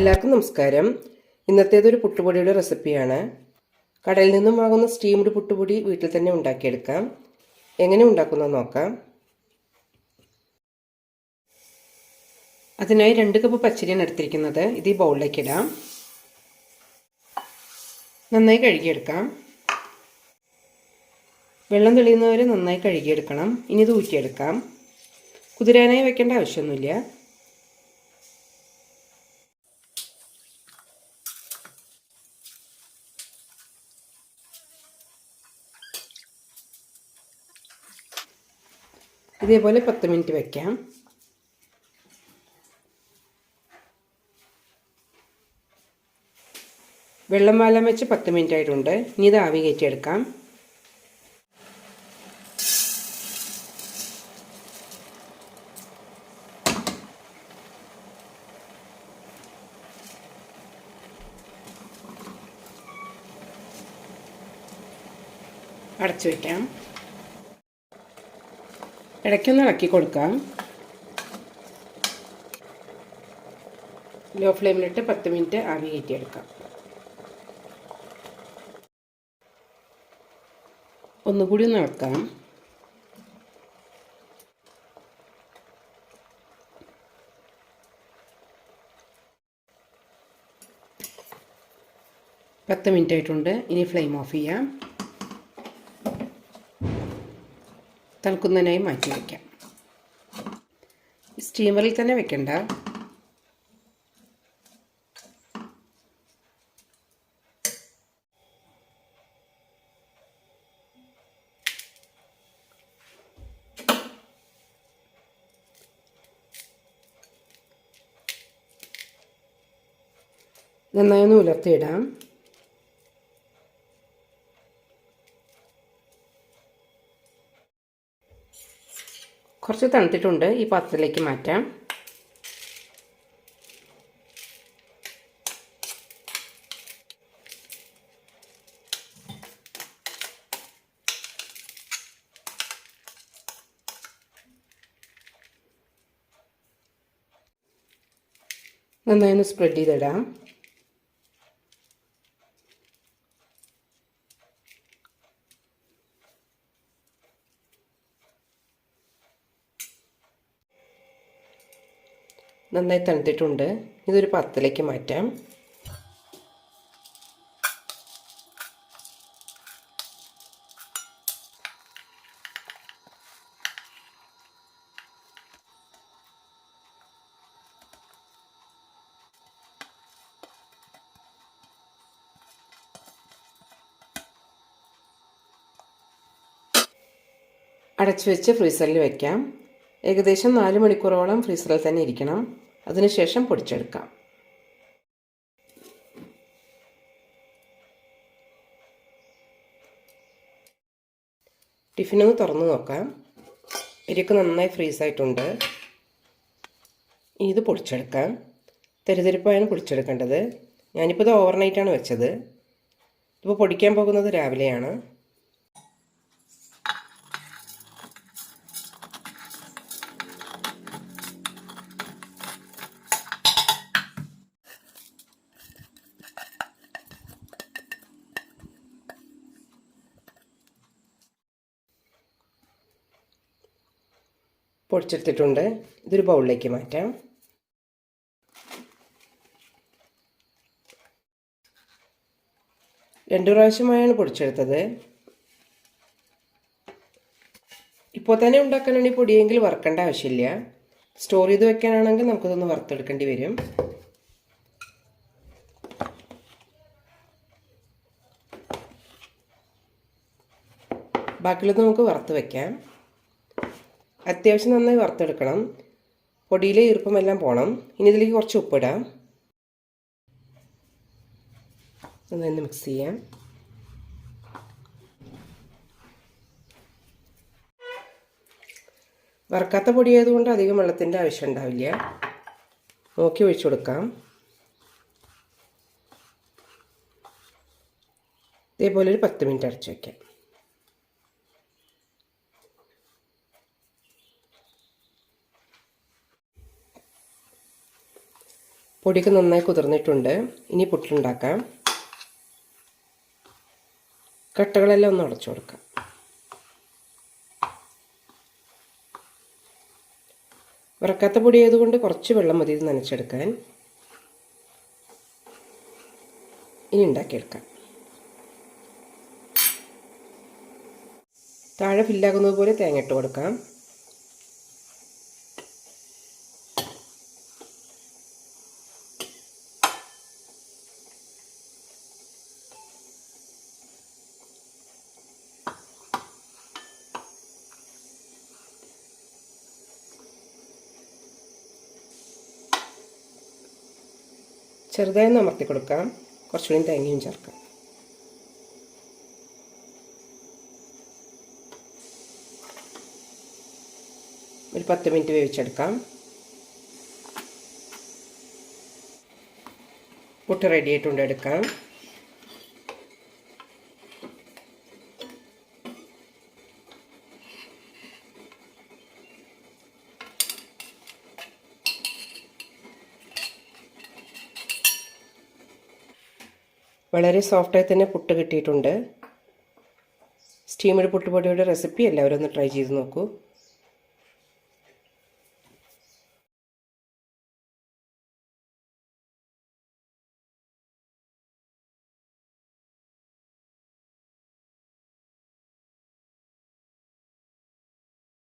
എല്ലാവർക്കും നമസ്കാരം. ഇന്നത്തേതൊരു പുട്ടുപൊടിയുടെ റെസിപ്പിയാണ്. കടയിൽ നിന്നും വാങ്ങുന്ന സ്റ്റീംഡ് പുട്ടുപൊടി വീട്ടിൽ തന്നെ ഉണ്ടാക്കിയെടുക്കാം. എങ്ങനെ ഉണ്ടാക്കുന്നത് നോക്കാം. അതിനായി രണ്ട് കപ്പ് പച്ചരിയാണ് എടുത്തിരിക്കുന്നത്. ഇത് ഈ ബൗളിലേക്ക് ഇടാം. നന്നായി കഴുകിയെടുക്കാം. വെള്ളം തെളിയുന്നവരെ നന്നായി കഴുകിയെടുക്കണം. ഇനി ഇത് ഊറ്റിയെടുക്കാം. കുതിരാനായി വെക്കേണ്ട ആവശ്യമൊന്നുമില്ല. ഇതേപോലെ പത്ത് മിനിറ്റ് വയ്ക്കാം വെള്ളം വാലം വെച്ച് പത്ത് മിനിറ്റ് ആയിട്ടുണ്ട്. ഇനി ഇത് ആവി കയറ്റിയെടുക്കാം. അടച്ചു വയ്ക്കാം ഇടയ്ക്കൊന്ന് ഇളക്കി കൊടുക്കാം. ലോ ഫ്ലെയിമിലിട്ട് പത്ത് മിനിറ്റ് ആവി കയറ്റിയെടുക്കാം. ഒന്നുകൂടി ഒന്ന് ഇളക്കാം. പത്ത് മിനിറ്റ് ആയിട്ടുണ്ട്. ഇനി ഫ്ലെയിം ഓഫ് ചെയ്യാം. തണുക്കുന്നതിനായി മാറ്റി വയ്ക്കാം. സ്റ്റീമറിൽ തന്നെ വെക്കണ്ട. നന്നായി ഒന്ന് ഉലർത്തിയിടാം. കുറച്ച് തണുത്തിട്ടുണ്ട്. ഈ പാത്രത്തിലേക്ക് മാറ്റാം. നന്നായി ഒന്ന് സ്പ്രെഡ് ചെയ്തിടാം. നന്നായി തണുത്തിട്ടുണ്ട്. ഇതൊരു പത്തിലേക്ക് മാറ്റാം. അടച്ചു വെച്ച് ഫ്രീസറിൽ വയ്ക്കാം ഏകദേശം നാല് മണിക്കൂറോളം ഫ്രീസറിൽ തന്നെ ഇരിക്കണം. അതിനുശേഷം പൊടിച്ചെടുക്കാം. ടിഫിനൊന്ന് തുറന്നു നോക്കാം. ഇരിക്ക് നന്നായി ഫ്രീസായിട്ടുണ്ട് ഇത് പൊടിച്ചെടുക്കാം. തെരുതെരുപ്പായാണ് പൊടിച്ചെടുക്കേണ്ടത്. ഞാനിപ്പോൾ ഇത് ഓവർനൈറ്റാണ് വെച്ചത്. ഇപ്പോൾ പൊടിക്കാൻ പോകുന്നത് രാവിലെയാണ്. പൊടിച്ചെടുത്തിട്ടുണ്ട്. ഇതൊരു ബൗളിലേക്ക് മാറ്റാം. രണ്ടു പ്രാവശ്യമായാണ് പൊടിച്ചെടുത്തത്. ഇപ്പോൾ തന്നെ ഉണ്ടാക്കാനാണെങ്കിൽ പൊടിയെങ്കിൽ വറക്കേണ്ട ആവശ്യമില്ല. സ്റ്റോർ ചെയ്ത് വെക്കാനാണെങ്കിൽ നമുക്കിതൊന്ന് വറുത്തെടുക്കേണ്ടി വരും. ബാക്കിയുള്ളത് നമുക്ക് വറുത്ത് വെക്കാം. അത്യാവശ്യം നന്നായി വറുത്തെടുക്കണം. പൊടിയിലെ ഈർപ്പമെല്ലാം പോകണം ഇനി ഇതിലേക്ക് കുറച്ച് ഉപ്പിടാം. നന്നായി മിക്സ് ചെയ്യാം. വറുക്കാത്ത പൊടി ആയതുകൊണ്ട് അധികം വെള്ളത്തിന്റെ ആവശ്യം ഉണ്ടാവില്ല. നോക്കി ഒഴിച്ചു കൊടുക്കാം. ഇതേപോലെ ഒരു പത്ത് മിനിറ്റ് അടച്ചു വയ്ക്കാം പൊടിയൊക്കെ നന്നായി കുതിർന്നിട്ടുണ്ട്. ഇനി പുട്ടുണ്ടാക്കാം. കട്ടകളെല്ലാം ഒന്ന് അടച്ചു കൊടുക്കാം. വറക്കാത്ത പൊടി ആയതുകൊണ്ട് കുറച്ച് വെള്ളം മതി ഇത് നനച്ചെടുക്കാൻ. ഇനി ഉണ്ടാക്കിയെടുക്കാം. താഴെ ഫില്ലാകുന്നത് പോലെ തേങ്ങ ഇട്ട് കൊടുക്കാം. ചെറുതായി അമർത്തി കൊടുക്കാം. കുറച്ചുകൂടി തേങ്ങയും ചേർക്കാം. ഒരു പത്ത് മിനിറ്റ് വേവിച്ചെടുക്കാം. പുട്ട് റെഡി ആയിട്ടുണ്ട് എടുക്കാം. വളരെ സോഫ്റ്റായി തന്നെ പുട്ട് കിട്ടിയിട്ടുണ്ട്. സ്റ്റീമഡ് പുട്ടുപൊടിയുടെ റെസിപ്പി എല്ലാവരും ഒന്ന് ട്രൈ ചെയ്ത് നോക്കൂ.